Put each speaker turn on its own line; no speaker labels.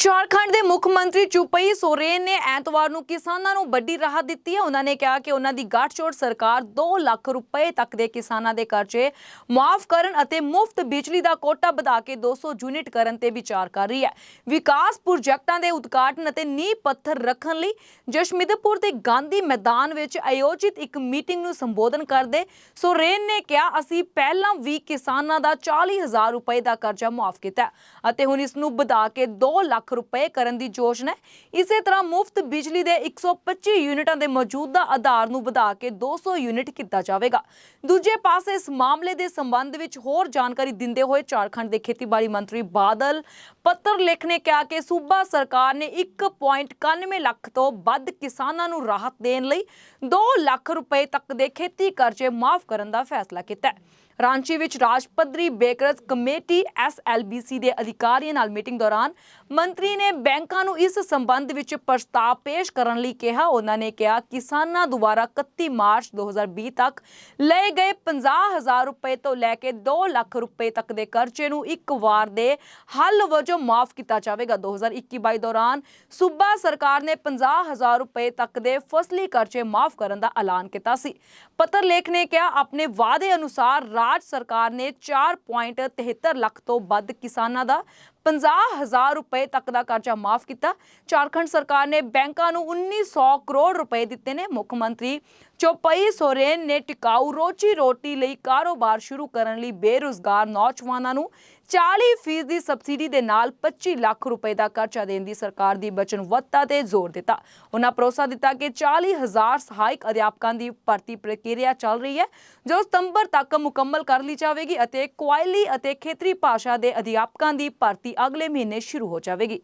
ਝਾਰਖੰਡ ਦੇ ਮੁੱਖ ਮੰਤਰੀ ਚੁਪਈ ਸੋਰੇਨ ਨੇ ਐਤਵਾਰ ਨੂੰ ਕਿਸਾਨਾਂ ਨੂੰ ਵੱਡੀ ਰਾਹਤ ਦਿੱਤੀ ਹੈ। ਉਹਨਾਂ ਨੇ ਕਿਹਾ ਕਿ ਉਹਨਾਂ ਦੀ ਗੱਠਜੋੜ ਸਰਕਾਰ 2 ਲੱਖ ਰੁਪਏ ਤੱਕ ਦੇ ਕਿਸਾਨਾਂ ਦੇ ਕਰਜ਼ੇ ਮਾਫ ਕਰਨ ਅਤੇ ਮੁਫਤ ਬਿਜਲੀ ਦਾ ਕੋਟਾ ਵਧਾ ਕੇ 200 ਯੂਨਿਟ ਕਰਨ ਤੇ ਵਿਚਾਰ ਕਰ ਰਹੀ ਹੈ। ਵਿਕਾਸ ਪ੍ਰੋਜੈਕਟਾਂ ਦੇ ਉਦਘਾਟਨ ਅਤੇ ਨੀਂਹ ਪੱਥਰ ਰੱਖਣ ਲਈ ਜਸ਼ਮਿਦਪੁਰ ਦੇ ਗਾਂਧੀ ਮੈਦਾਨ ਵਿੱਚ ਆਯੋਜਿਤ ਇੱਕ ਮੀਟਿੰਗ ਨੂੰ ਸੰਬੋਧਨ ਕਰਦੇ ਸੋਰੇਨ ਨੇ ਕਿਹਾ, ਅਸੀਂ ਪਹਿਲਾਂ ਵੀ ਕਿਸਾਨਾਂ ਦਾ 40000 ਰੁਪਏ ਦਾ ਕਰਜ਼ਾ ਮਾਫ ਕੀਤਾ ਅਤੇ ਹੁਣ ਇਸ ਨੂੰ ਵਧਾ ਕੇ 2 ਲੱਖ ਰੁਪਏ ਕਰਨ ਦੀ ਯੋਜਨਾ ਹੈ। ਇਸੇ ਤਰ੍ਹਾਂ ਮੁਫਤ ਬਿਜਲੀ ਦੇ 125 ਯੂਨਿਟਾਂ ਦੇ ਮੌਜੂਦਾ ਆਧਾਰ ਨੂੰ ਵਧਾ ਕੇ 200 ਯੂਨਿਟ ਕੀਤਾ ਜਾਵੇਗਾ। ਦੂਜੇ ਪਾਸੇ ਇਸ ਮਾਮਲੇ ਦੇ ਸੰਬੰਧ ਵਿੱਚ ਹੋਰ ਜਾਣਕਾਰੀ ਦਿੰਦੇ ਹੋਏ ਝਾਰਖੰਡ ਦੇ ਖੇਤੀਬਾੜੀ ਮੰਤਰੀ ਬਾਦਲ ਪੱਤਰ ਲੇਖ ਨੇ ਕਿਹਾ ਕਿ ਸੂਬਾ ਸਰਕਾਰ ਨੇ 1.91 ਲੱਖ ਤੋਂ ਵੱਧ ਕਿਸਾਨਾਂ ਨੂੰ ਰਾਹਤ ਦੇਣ ਲਈ 2 ਲੱਖ ਰੁਪਏ ਤੱਕ ਦੇ ਖੇਤੀ ਕਰਜ਼ੇ ਮਾਫ ਕਰਨ ਦਾ ਫੈਸਲਾ ਕੀਤਾ ਹੈ। ਰਾਂਚੀ ਵਿੱਚ ਰਾਜ ਪੱਧਰੀ ਬੇਕਰਜ਼ ਕਮੇਟੀ ਐਸਐਲਬੀਸੀ ਦੇ ਅਧਿਕਾਰੀਆਂ ਨਾਲ ਮੀਟਿੰਗ ਦੌਰਾਨ ਮੰਤਰੀ ਨੇ ਬੈਂਕਾਂ ਨੂੰ ਇਸ ਸੰਬੰਧ ਵਿੱਚ ਪ੍ਰਸਤਾਵ ਪੇਸ਼ ਕਰਨ ਲਈ ਕਿਹਾ। ਉਹਨਾਂ ਨੇ ਕਿਹਾ, ਕਿਸਾਨਾਂ ਦੁਆਰਾ 31 ਮਾਰਚ 2020 ਤੱਕ ਲਏ ਗਏ 50000 ਰੁਪਏ ਤੋਂ ਲੈ ਕੇ 2 ਲੱਖ ਰੁਪਏ ਤੱਕ ਦੇ ਕਰਜ਼ੇ ਨੂੰ ਇੱਕ ਵਾਰ ਦੇ ਹੱਲ ਵਜੋਂ ਮਾਫ ਕੀਤਾ ਜਾਵੇਗਾ। 2021-22 ਦੌਰਾਨ ਸੂਬਾ ਸਰਕਾਰ ਨੇ 50000 ਰੁਪਏ ਤੱਕ ਦੇ ਫਸਲੀ ਕਰਜ਼ੇ ਮਾਫ ਕਰਨ ਦਾ ਐਲਾਨ ਕੀਤਾ ਸੀ। ਪੱਤਰ ਲੇਖ ਨੇ ਕਿਹਾ, ਆਪਣੇ ਵਾਅਦੇ ਅਨੁਸਾਰ ਰਾਜ ਸਰਕਾਰ ਨੇ 4.73 ਲੱਖ ਤੋਂ ਵੱਧ ਕਿਸਾਨਾਂ ਦਾ 50000 ਰੁਪਏ ਤੱਕ ਦਾ ਕਰਜ਼ਾ ਮਾਫ ਕੀਤਾ। ਝਾਰਖੰਡ ਸਰਕਾਰ ਨੇ ਬੈਂਕਾਂ ਨੂੰ 1900 ਕਰੋੜ ਰੁਪਏ ਦਿੱਤੇ ਨੇ। ਮੁੱਖ ਮੰਤਰੀ ਚੋਪਈ ਸੋਰੇਨ ਨੇ ਟਿਕਾਊ ਰੋਜੀ ਰੋਟੀ ਲਈ ਕਾਰੋਬਾਰ ਸ਼ੁਰੂ ਕਰਨ ਲਈ ਬੇਰੁਜ਼ਗਾਰ ਨੌਜਵਾਨਾਂ ਨੂੰ 40% ਦੀ ਸਬਸਿਡੀ ਦੇ ਨਾਲ 25 ਲੱਖ ਰੁਪਏ ਦਾ ਕਰਜ਼ਾ ਦੇਣ ਦੀ ਸਰਕਾਰ ਦੀ ਵਚਨਬੱਧਤਾ ਤੇ ਜ਼ੋਰ ਦਿੱਤਾ। ਉਹਨਾਂ ਭਰੋਸਾ ਦਿੱਤਾ ਕਿ 40000 ਸਹਾਇਕ ਅਧਿਆਪਕਾਂ ਦੀ ਭਰਤੀ ਪ੍ਰਕਿਰਿਆ ਚੱਲ ਰਹੀ ਹੈ, ਜੋ ਸਤੰਬਰ ਤੱਕ ਮੁਕੰਮਲ ਕਰ ਲਈ ਜਾਵੇਗੀ ਅਤੇ ਕੁਆਇਲੀ ਅਤੇ ਖੇਤਰੀ ਭਾਸ਼ਾ ਦੇ ਅਧਿਆਪਕਾਂ ਦੀ ਭਰਤੀ ਅਗਲੇ ਮਹੀਨੇ ਸ਼ੁਰੂ ਹੋ ਜਾਵੇਗੀ।